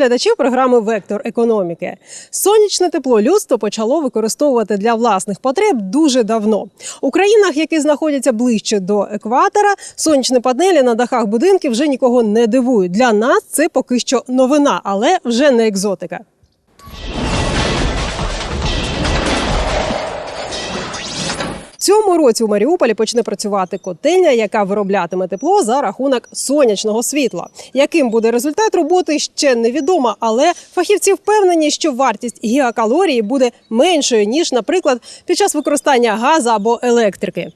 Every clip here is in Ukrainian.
Глядачів програми Вектор економіки. Сонячне тепло людство почало використовувати для власних потреб дуже давно. У країнах, які знаходяться ближче до екватора, сонячні панелі на дахах будинків вже нікого не дивують. Для нас це поки що новина, але вже не екзотика. Цьому році у Маріуполі почне працювати котельня, яка вироблятиме тепло за рахунок сонячного світла. Яким буде результат роботи, ще невідомо, але фахівці впевнені, що вартість гігакалорії буде меншою ніж, наприклад, під час використання газу або електрики.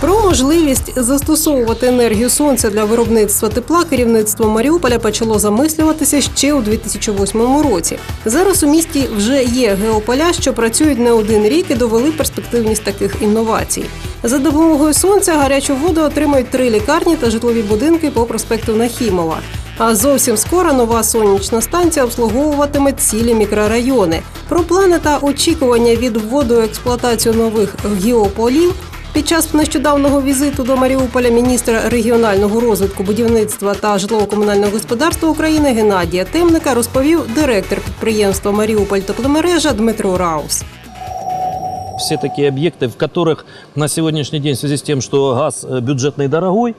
Про можливість застосовувати енергію сонця для виробництва тепла керівництво Маріуполя почало замислюватися ще у 2008 році. Зараз у місті вже є геополя, що працюють не один рік і довели перспективність таких інновацій. За допомогою сонця гарячу воду отримають три лікарні та житлові будинки по проспекту Нахімова. А зовсім скоро нова сонячна станція обслуговуватиме цілі мікрорайони. Про плани та очікування від вводу експлуатацію нових геополів під час нещодавнього візиту до Маріуполя міністра регіонального розвитку, будівництва та житлово-комунального господарства України Геннадія Темника розповів директор підприємства Маріуполь тепломережа Дмитро Раус. Все такие объекты, в которых на сегодняшний день в связи с тем, что газ э, бюджетный дорогой,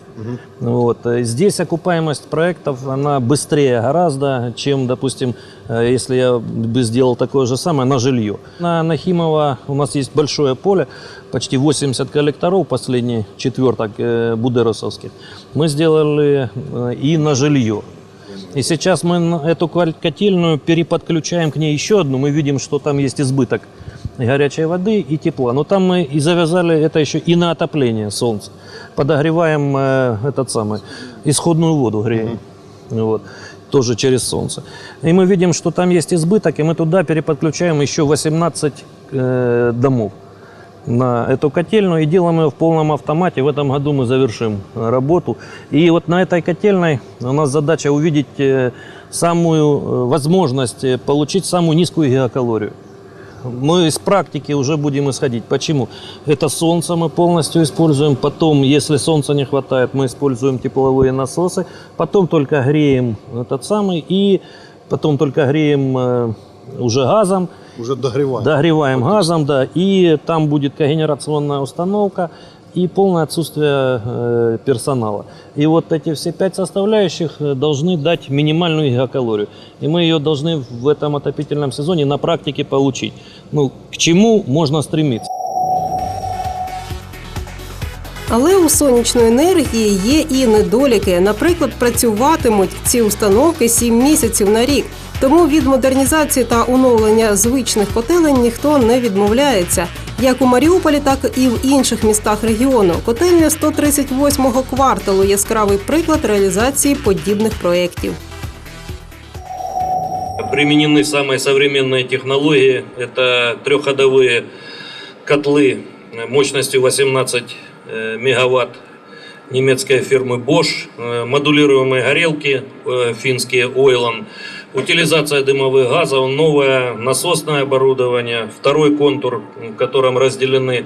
вот, э, здесь окупаемость проектов, она быстрее гораздо, чем, допустим, э, если я бы сделал такое же самое на жилье. На Нахимова у нас есть большое поле, почти 80 коллекторов, последний четверток будеросовских. Мы сделали и на жилье. И сейчас мы эту котельную переподключаем к ней еще одну. Мы видим, что там есть избыток горячей воды и тепла. Но там мы и завязали это еще и на отопление солнца. Подогреваем э, этот самый, исходную воду греем. Вот. Тоже через солнце. И мы видим, что там есть избыток, и мы туда переподключаем еще 18 э, домов на эту котельную и делаем ее в полном автомате. В этом году мы завершим работу. И вот на этой котельной у нас задача увидеть э, самую э, возможность э, получить самую низкую гигакалорию. Мы из практики уже будем исходить. Почему? Это солнце мы полностью используем. Потом, если солнца не хватает, мы используем тепловые насосы. Потом только греем этот самый. И потом только греем э, уже газом. Уже догреваем. Догреваем газом, да, и там будет когенерационная установка и полное отсутствие э, персонала. И вот эти все пять составляющих э, должны дать минимальную гигакалорию. И мы ее должны в этом отопительном сезоне на практике получить. Ну, к чему можно стремиться? Але у сонячної енергії є і недоліки. Наприклад, працюватимуть ці установки 7 місяців на рік. Тому від модернізації та оновлення звичних котелень ніхто не відмовляється. Як у Маріуполі, так і в інших містах регіону. Котельня 138-го кварталу яскравий приклад реалізації подібних проєктів. Применены самые современные технологии. Это трехходовые котлы мощностью 18 э, мегаватт немецкой фирмы Bosch, э, модулируемые горелки э, финские Ойлан, Утилизация дымовых газов, новое насосное оборудование, второй контур, в котором разделены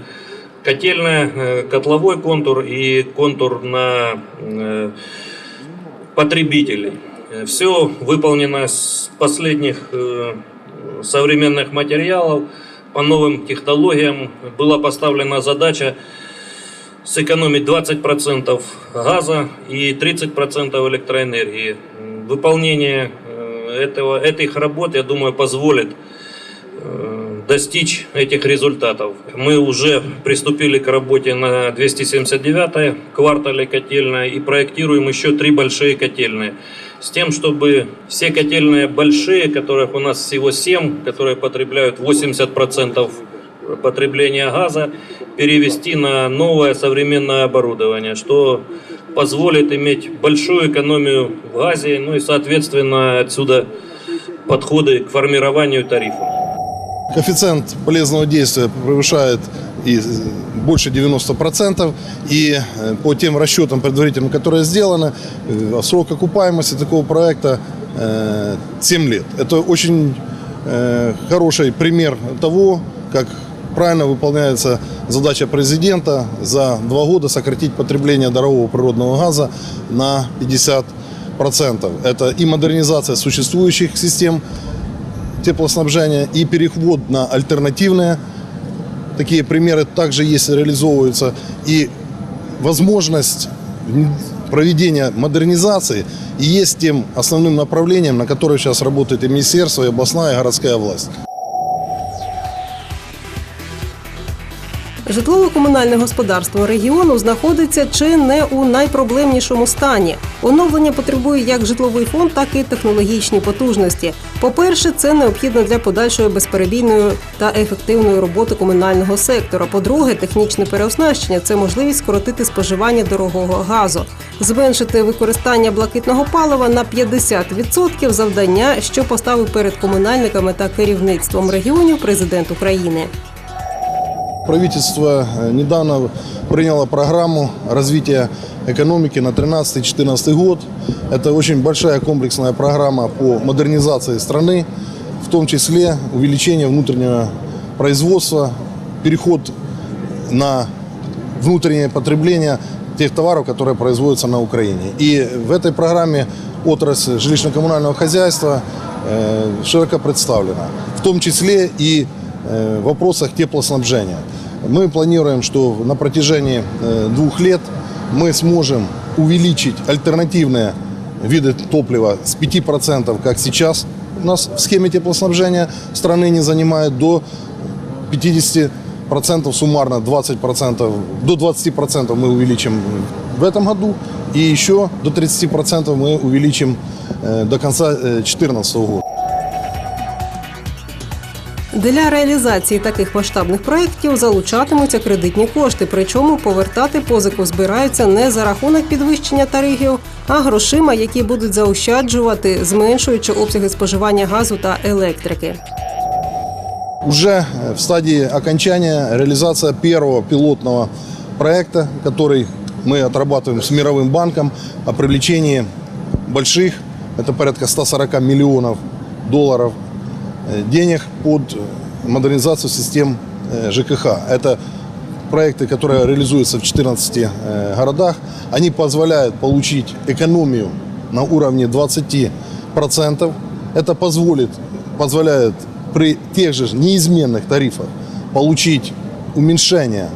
котельная, э, котловой контур и контур на э, потребителей. Все выполнено с последних э, современных материалов по новым технологиям. Была поставлена задача сэкономить 20% газа и 30% электроэнергии. Выполнение этого, этих работ, я думаю, позволит э, достичь этих результатов. Мы уже приступили к работе на 279 квартале котельной и проектируем еще три большие котельные. С тем, чтобы все котельные большие, которых у нас всего 7, которые потребляют 80% потребления газа, перевести на новое современное оборудование, что позволит иметь большую экономию в газе, ну и, соответственно, отсюда подходы к формированию тарифа. Коэффициент полезного действия превышает и больше 90%. И э, по тем расчетам предварительным, которые сделаны, э, срок окупаемости такого проекта э, 7 лет. Это очень э, хороший пример того, как правильно выполняется задача президента за два года сократить потребление дорогого природного газа на Это и модернизация существующих систем теплоснабжения, и переход на альтернативные. Такие примеры также есть реализовываются. И возможность проведения модернизации и есть тем основным направлением, на которое сейчас работает и министерство, и областная, и городская власть. Житлово-комунальне господарство регіону знаходиться чи не у найпроблемнішому стані. Оновлення потребує як житловий фонд, так і технологічні потужності. По-перше, це необхідно для подальшої безперебійної та ефективної роботи комунального сектора. По-друге, технічне переоснащення це можливість скоротити споживання дорогого газу, зменшити використання блакитного палива на 50% завдання, що поставив перед комунальниками та керівництвом регіонів президент України. Правительство э, недавно приняло программу развития экономики на 13-14 год. Это очень большая комплексная программа по модернизации страны, в том числе увеличение внутреннего производства, переход на внутреннее потребление тех товаров, которые производятся на Украине. И в этой программе отрасль жилищно-коммунального хозяйства э, широко представлена, в том числе и в вопросах теплоснабжения. Мы планируем, что на протяжении э, двух лет мы сможем увеличить альтернативные виды топлива с 5%, как сейчас у нас в схеме теплоснабжения страны не занимает, до 50% суммарно, 20%, до 20% мы увеличим в этом году, и еще до 30% мы увеличим э, до конца 2014 года. Для реалізації таких масштабних проєктів залучатимуться кредитні кошти, причому повертати позику збираються не за рахунок підвищення тарифів, а грошима, які будуть заощаджувати, зменшуючи обсяги споживання газу та електрики. Уже э, в стадии окончания реализация первого пилотного проекта, который мы отрабатываем с Мировым банком о привлечении больших, это порядка 140 миллионов долларов э, Денег под модернизацию систем э, ЖКХ. Это проекты, которые реализуются в 14 э, городах. Они позволяют получить экономию на уровне 20%. Это позволит, позволяет при тех же неизменных тарифах получить уменьшение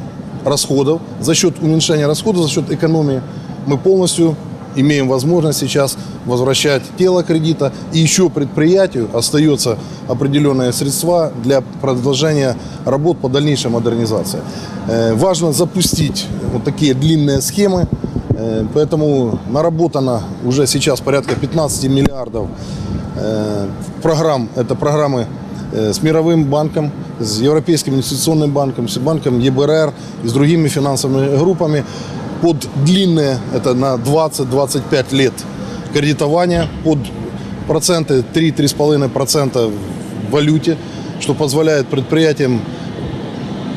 расходов. За счет уменьшения расходов, за счет экономии мы полностью имеем возможность сейчас возвращать тело кредита. И еще предприятию остается определенные средства для продолжения работ по дальнейшей модернизации. Э, Важно запустить вот такие длинные схемы, Э, Поэтому наработано уже сейчас порядка 15 миллиардов э, программ. Это программы с Мировым банком, с Европейским инвестиционным банком, с банком ЕБРР и с другими финансовыми группами под длинные, это на 20-25 лет кредитования, под проценты 3-3,5% в валюте, что позволяет предприятиям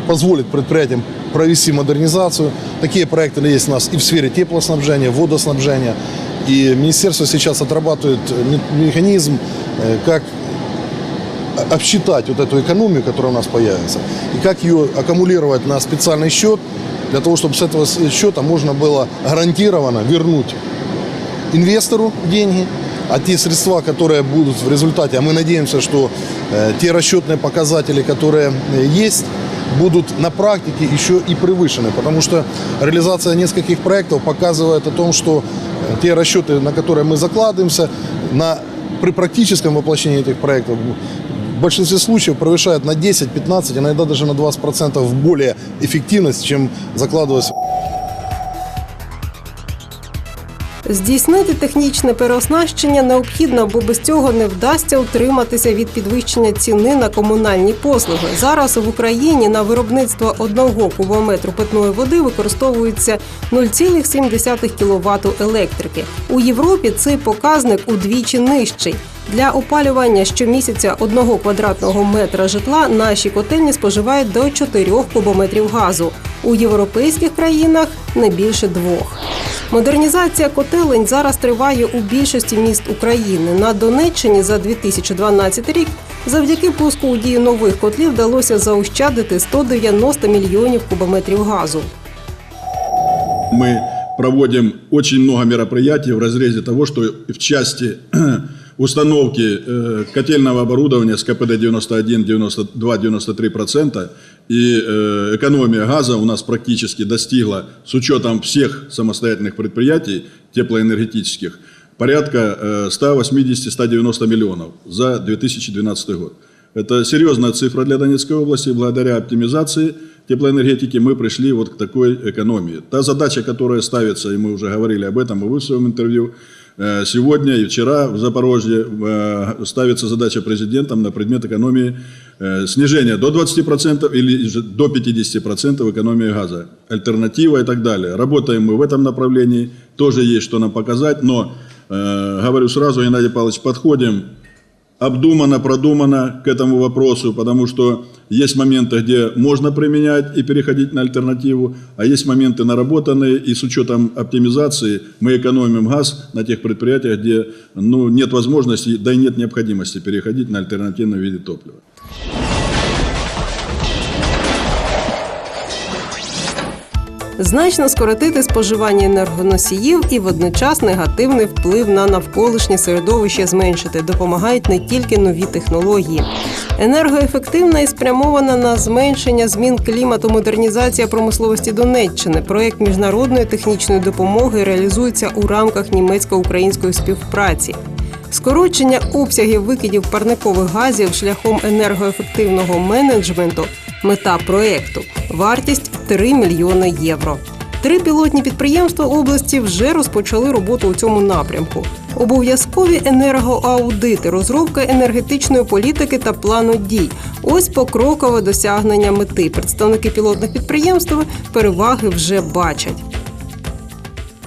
позволит предприятиям провести модернизацию. Такие проекты есть у нас и в сфере теплоснабжения, водоснабжения. И министерство сейчас отрабатывает ме- механизм, э, как обсчитать вот эту экономию, которая у нас появится, и как ее аккумулировать на специальный счет, для того, чтобы с этого с- счета можно было гарантированно вернуть инвестору деньги, а те средства, которые будут в результате, а мы надеемся, что э, те расчетные показатели, которые э, есть, будут на практике еще и превышены, потому что реализация нескольких проектов показывает о том, что э, те расчеты, на которые мы закладываемся, на, при практическом воплощении этих проектов в большинстве случаев превышает на 10, 15, иногда даже на 20% более эффективность, чем закладывалось Здійснити технічне переоснащення необхідно, бо без цього не вдасться утриматися від підвищення ціни на комунальні послуги. Зараз в Україні на виробництво одного кубометру питної води використовується 0,7 кВт електрики. У Європі цей показник удвічі нижчий. Для опалювання щомісяця одного квадратного метра житла наші котельні споживають до 4 кубометрів газу. У європейських країнах не більше двох. Модернізація котелень зараз триває у більшості міст України. На Донеччині за 2012 рік завдяки пуску у дію нових котлів вдалося заощадити 190 мільйонів кубометрів газу. Ми проводимо дуже багато мероприятий в розрізі того, що в части установки э, котельного оборудования с КПД 91, 92, 93% и э, экономия газа у нас практически достигла, с учетом всех самостоятельных предприятий теплоэнергетических, порядка э, 180-190 миллионов за 2012 год. Это серьезная цифра для Донецкой области. Благодаря оптимизации теплоэнергетики мы пришли вот к такой экономии. Та задача, которая ставится, и мы уже говорили об этом, и вы в своем интервью, э, сегодня и вчера в Запорожье э, ставится задача президентом на предмет экономии э, снижения до 20% или до 50% экономии газа, альтернатива и так далее. Работаем мы в этом направлении, тоже есть что нам показать, но, э, говорю сразу, Геннадий Павлович, подходим обдуманно, продуманно к этому вопросу, потому что есть моменты, где можно применять и переходить на альтернативу, а есть моменты наработанные, и с учетом оптимизации мы экономим газ на тех предприятиях, где ну, нет возможности, да и нет необходимости переходить на альтернативные виды топлива. Значно скоротити споживання енергоносіїв і водночас негативний вплив на навколишнє середовище зменшити допомагають не тільки нові технології. Енергоефективна і спрямована на зменшення змін клімату модернізація промисловості Донеччини. Проект міжнародної технічної допомоги реалізується у рамках німецько-української співпраці. Скорочення обсягів викидів парникових газів шляхом енергоефективного менеджменту мета проекту вартість 3 мільйони євро. Три пілотні підприємства області вже розпочали роботу у цьому напрямку. Обов'язкові енергоаудити, розробка енергетичної політики та плану дій. Ось покрокове досягнення мети. Представники пілотних підприємств переваги вже бачать.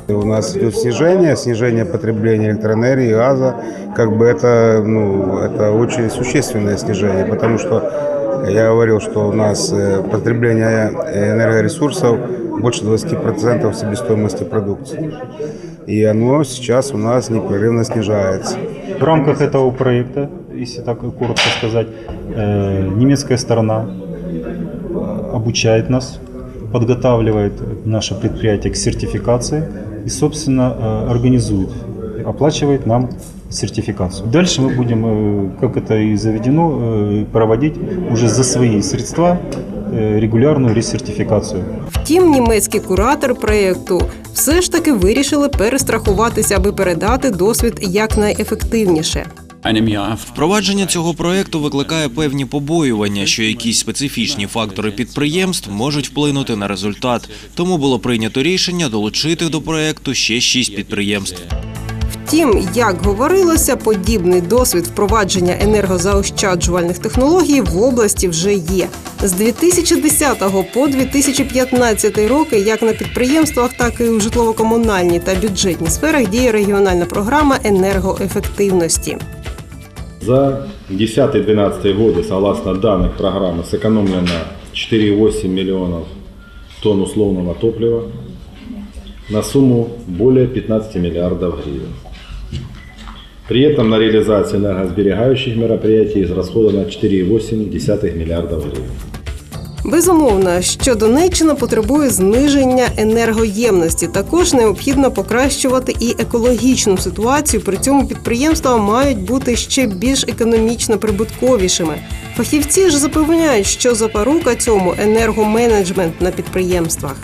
У нас идет снижение, снижение потребления электроэнергии, газа. Как бы это, ну, это очень существенное снижение, потому что я говорил, что у нас э, потребление энергоресурсов больше 20% себестоимости продукции. И оно сейчас у нас непрерывно снижается. В рамках этого проекта, если так коротко сказать, э, немецкая сторона обучает нас, подготавливает наше предприятие к сертификации и, собственно, э, организует, оплачивает нам сертификацию. Дальше мы будем, э, как это и заведено, э, проводить уже за свои средства э, регулярную ресертификацию. Втім, німецький куратор проєкту все ж таки вирішили перестрахуватися, аби передати досвід якнайефективніше. einem Jahr. Впровадження цього проекту викликає певні побоювання, що якісь специфічні фактори підприємств можуть вплинути на результат. Тому було прийнято рішення долучити до проекту ще шість підприємств. Втім, як говорилося, подібний досвід впровадження енергозаощаджувальних технологій в області вже є. З 2010 по 2015 роки, як на підприємствах, так і у житлово-комунальній та бюджетній сферах діє регіональна програма енергоефективності. За 10-12 годы, согласно данных программы, сэкономлено 4,8 миллионов тонн условного топлива на сумму более 15 миллиардов гривен. При этом на реализацию энергосберегающих мероприятий израсходовано 4,8 миллиардов гривен. Безумовно, що Донеччина потребує зниження енергоємності. Також необхідно покращувати і екологічну ситуацію. При цьому підприємства мають бути ще більш економічно прибутковішими. Фахівці ж запевняють, що запорука цьому енергоменеджмент на підприємствах.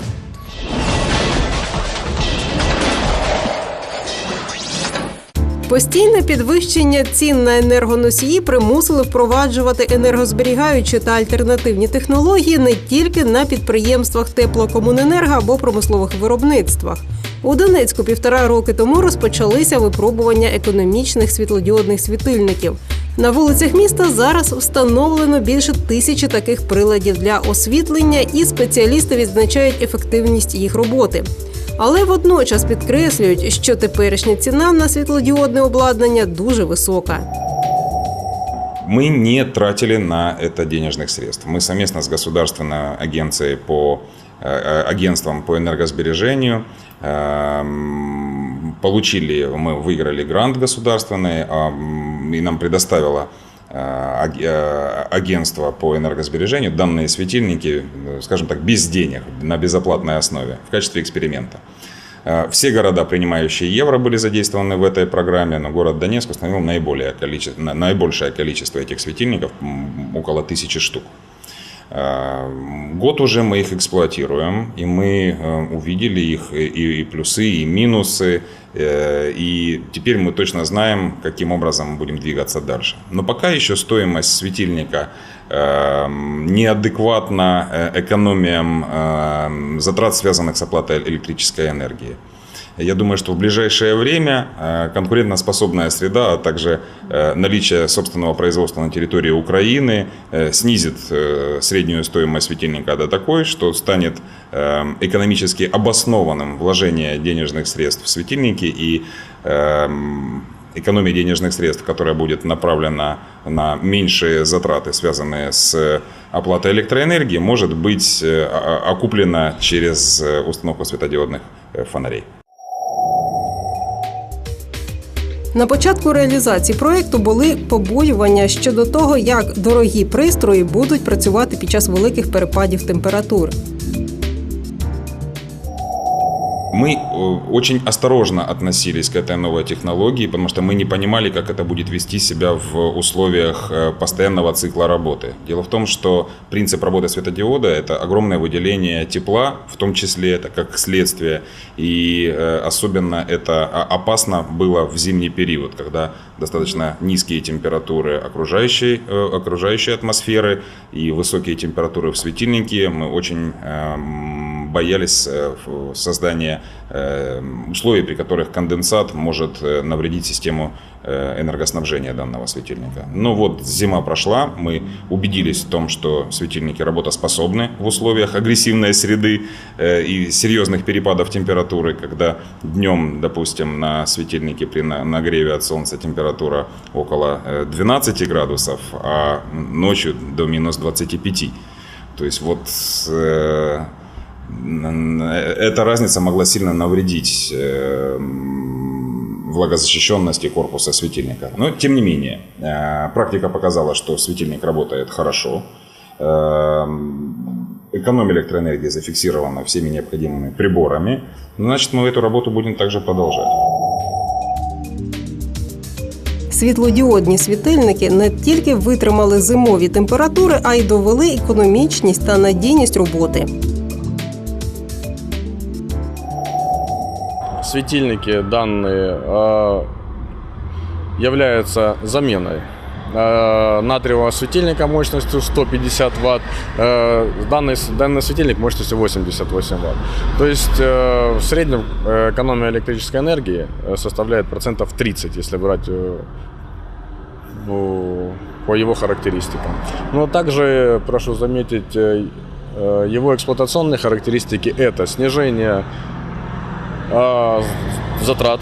Постійне підвищення цін на енергоносії примусили впроваджувати енергозберігаючі та альтернативні технології не тільки на підприємствах теплокомуненерго або промислових виробництвах. У Донецьку півтора роки тому розпочалися випробування економічних світлодіодних світильників. На вулицях міста зараз встановлено більше тисячі таких приладів для освітлення, і спеціалісти відзначають ефективність їх роботи. Але водночас підкреслюють, що теперішня ціна на світлодіодне обладнання дуже висока. Мы не тратили на это денежных средств. Мы совместно с государственной агенцией по э, агентством по энергосбережению эм, получили, мы выиграли грант государственный, ам, и нам предоставило э, аг- э, агентство по энергосбережению данные светильники, э, скажем так, без денег, на безоплатной основе, в качестве эксперимента. Э, Все города, принимающие евро, были задействованы в этой программе, но город Донецк установил наиболее количество, на- наибольшее количество этих светильников, около тысячи штук. Э, Год уже мы их эксплуатируем, и мы э, увидели их и, и плюсы, и минусы, э, и теперь мы точно знаем, каким образом мы будем двигаться дальше. Но пока еще стоимость светильника э, неадекватна э, экономиям э, затрат, связанных с оплатой электрической энергии. Я думаю, что в ближайшее время э, конкурентоспособная среда, а также э, наличие собственного производства на территории Украины э, снизит среднюю стоимость светильника до такой, что станет экономически обоснованным вложение денежных средств в светильники и экономия денежных средств, которая будет направлена на меньшие затраты, связанные с оплатой электроэнергии, может быть окуплена через установку светодиодных фонарей. На початку реалізації проекту були побоювання щодо того, як дорогі пристрої будуть працювати під час великих перепадів температур. Мы э, очень осторожно относились к этой новой технологии, потому что мы не понимали, как это будет вести себя в условиях э, постоянного цикла работы. Дело в том, что принцип работы светодиода – это огромное выделение тепла, в том числе это как следствие. И э, особенно это о- опасно было в зимний период, когда достаточно низкие температуры окружающей, окружающей атмосферы и высокие температуры в светильнике. Мы очень эм, боялись э, создания э, условий, при которых конденсат может э, навредить систему энергоснабжения данного светильника. Но вот зима прошла, мы убедились в том, что светильники работоспособны в условиях агрессивной среды и серьезных перепадов температуры, когда днем, допустим, на светильнике при на- нагреве от солнца температура около э, 12 градусов, а ночью до минус 25. То есть вот эта разница могла сильно навредить э, м, влагозащищенности корпуса светильника. Но тем не менее, э, практика показала, что светильник работает хорошо. Э, Экономия электроэнергии зафиксирована всеми необходимыми приборами. Значит, мы эту работу будем также продолжать. Світлодіодні світильники не тільки витримали зимові температури, а й довели економічність та надійність роботи. Светильники данные э, являются заменой э, натриевого светильника мощностью 150 ватт, э, данный, данный светильник мощностью 88 ватт. То есть э, в среднем э, экономия электрической энергии э, составляет процентов 30, если брать ну, по его характеристикам. Но также прошу заметить его эксплуатационные характеристики это снижение э, затрат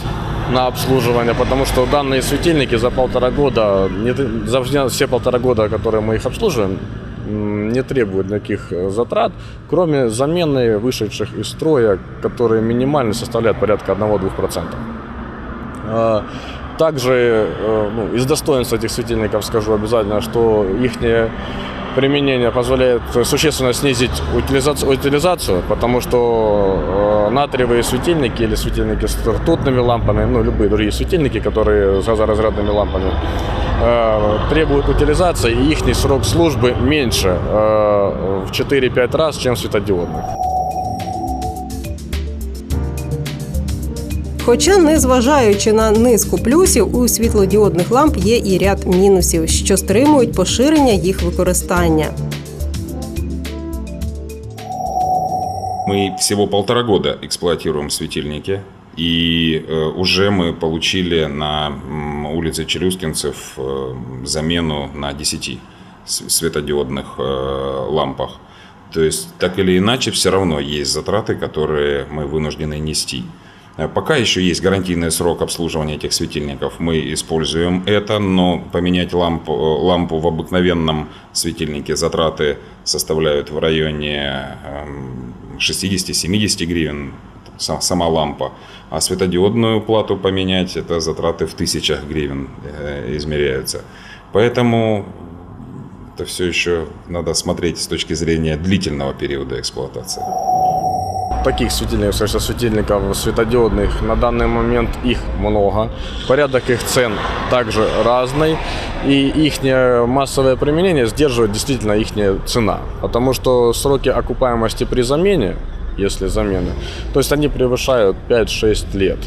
на обслуживание, потому что данные светильники за полтора года, не, за все полтора года, которые мы их обслуживаем, не требуют никаких э, затрат, кроме замены вышедших из строя, которые минимально составляют порядка 1-2%. А, Также э, ну, из достоинств этих светильников скажу обязательно, что их применение позволяет существенно снизить утилизацию, утилизацию потому что э, натриевые светильники или светильники с ртутными лампами, ну любые другие светильники, которые с газоразрядными лампами, э, требуют утилизации, и их срок службы меньше э, в 4-5 раз, чем светодиодных. Хоча, незважаючи на низку плюсів, у світлодіодних ламп є і ряд мінусів, що стримують поширення їх використання. Мы всего полтора года эксплуатируем светильники, и э, уже мы получили на м, улице Челюскинцев э, замену на 10 с- светодиодных э, лампах. То есть, так или иначе, все равно есть затраты, которые мы вынуждены нести. Э, Пока еще есть гарантийный срок обслуживания этих светильников, мы используем это, но поменять лампу, э, лампу в обыкновенном светильнике затраты составляют в районе эм, 60-70 гривен са- сама лампа, а светодиодную плату поменять это затраты в тысячах гривен э, измеряются. Поэтому это все еще надо смотреть с точки зрения длительного периода эксплуатации. Таких светильников, скажем, светильников светодиодных на данный момент их много. Порядок их цен также разный. И их массовое применение сдерживает действительно их цена. Потому что сроки окупаемости при замене, если замены, то есть они превышают 5-6 лет.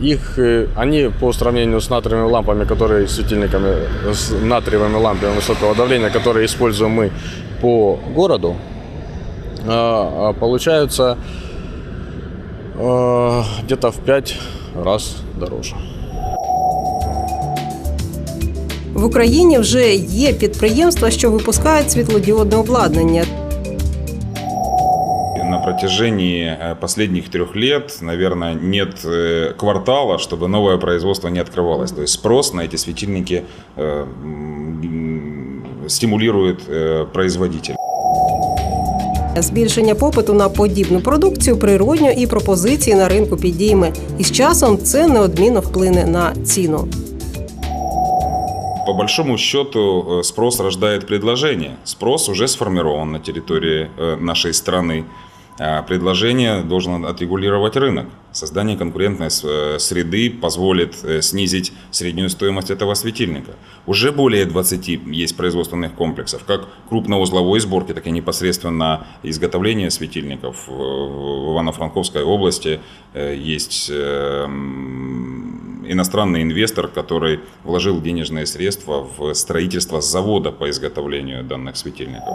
Их, э, они по сравнению с натриевыми лампами, которые светильниками, с натриевыми лампами высокого давления, которые используем мы по городу, э, э, получаются э, где-то в 5 раз дороже. В Україні вже є підприємства, що випускають світлодіодне обладнання. На протяжении э, последних трех лет, наверное, нет э, квартала, чтобы новое производство не открывалось. То есть спрос на эти светильники э, м, стимулирует э, производитель. Збільшення попиту на подібну продукцію природньо і пропозиції на ринку підійме. І з часом це неодмінно вплине на ціну. По большому счету э, спрос рождает предложение. Спрос уже сформирован на территории э, нашей страны. А Предложение должен отрегулировать рынок. Создание конкурентной э, среды позволит э, снизить среднюю стоимость этого светильника. Уже более 20 есть производственных комплексов, как крупноузловой сборки, так и непосредственно изготовления светильников. В Ивано-Франковской области э, есть иностранный инвестор, который вложил денежные средства в строительство завода по изготовлению данных светильников.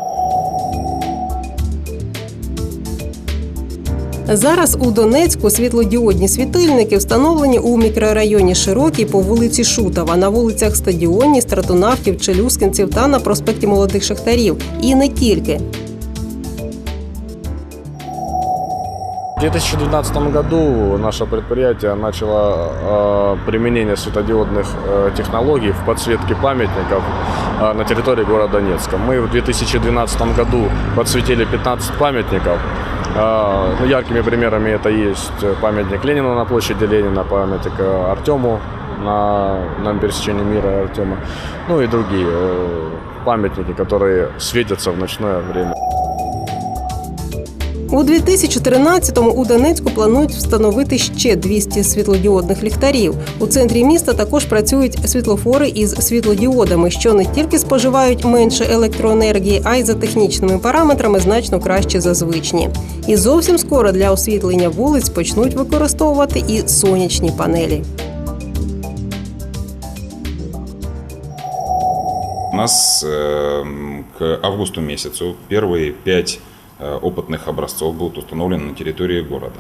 Зараз у Донецьку світлодіодні світильники встановлені у мікрорайоні Широкій по вулиці Шутова, на вулицях Стадіонні, Стратонавтів, Челюскинців та на проспекті Молодих Шахтарів. І не тільки. В 2012 году наше предприятие начало э, применение светодиодных э, технологий в подсветке памятников э, на территории города Донецка. Мы в 2012 году подсветили 15 памятников. Э, ну, яркими примерами это есть памятник Ленина на площади Ленина, памятник э, Артему на, на пересечении мира Артема, ну и другие э, памятники, которые светятся в ночное время. У 2013-му у Донецьку планують встановити ще 200 світлодіодних ліхтарів. У центрі міста також працюють світлофори із світлодіодами, що не тільки споживають менше електроенергії, а й за технічними параметрами значно краще за звичні. І зовсім скоро для освітлення вулиць почнуть використовувати і сонячні панелі. У нас э, к августу месяцу первые пять э, опытных образцов будут установлены на территории города.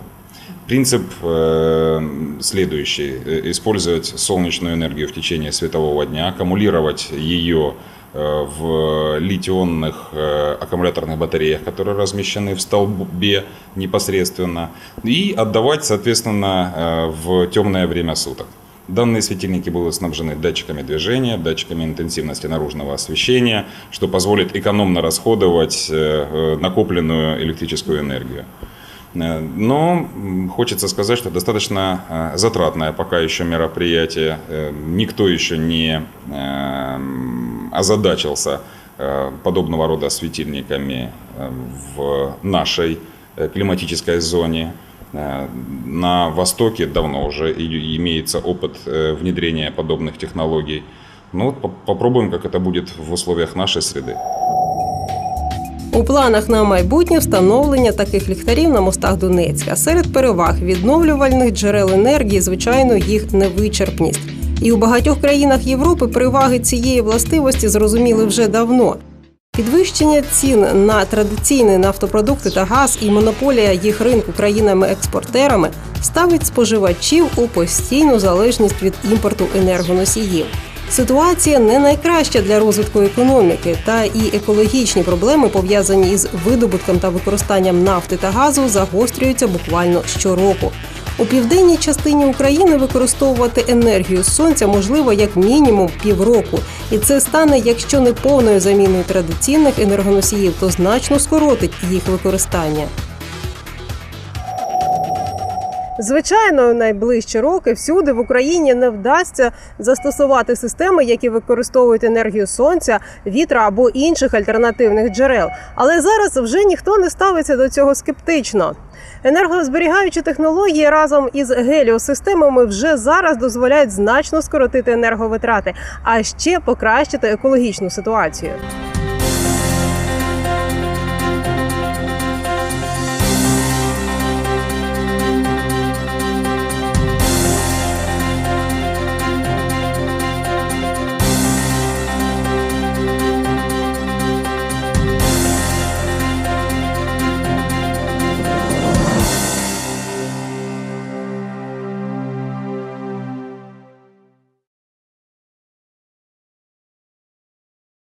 Принцип э, следующий. Э, Использовать солнечную энергию в течение светового дня, аккумулировать ее э, в литионных э, аккумуляторных батареях, которые размещены в столбе непосредственно, и отдавать, соответственно, э, в темное время суток. Данные светильники будут снабжены датчиками движения, датчиками интенсивности наружного освещения, что позволит экономно расходовать э, э, накопленную электрическую энергию. Э, Но хочется сказать, что достаточно затратное пока еще мероприятие. Никто еще не озадачился подобного рода светильниками в нашей климатической зоне. Э, На Востоке давно уже и- имеется опыт э, внедрения подобных технологий. Ну вот по- попробуем, как это будет в условиях нашей среды. У планах на майбутнє встановлення таких ліхтарів на мостах Донецька. Серед переваг відновлювальних джерел енергії, звичайно, їх невичерпність. І у багатьох країнах Європи переваги цієї властивості зрозуміли вже давно. Підвищення цін на традиційні нафтопродукти та газ і монополія їх ринку країнами-експортерами ставить споживачів у постійну залежність від імпорту енергоносіїв. Ситуація не найкраща для розвитку економіки, та і екологічні проблеми, пов'язані із видобутком та використанням нафти та газу, загострюються буквально щороку. У південній частині України використовувати енергію сонця можливо як мінімум півроку, і це стане, якщо не повною заміною традиційних енергоносіїв, то значно скоротить їх використання. Звичайно, найближчі роки всюди в Україні не вдасться застосувати системи, які використовують енергію сонця, вітра або інших альтернативних джерел. Але зараз вже ніхто не ставиться до цього скептично. Енергозберігаючі технології разом із геліосистемами вже зараз дозволяють значно скоротити енерговитрати, а ще покращити екологічну ситуацію.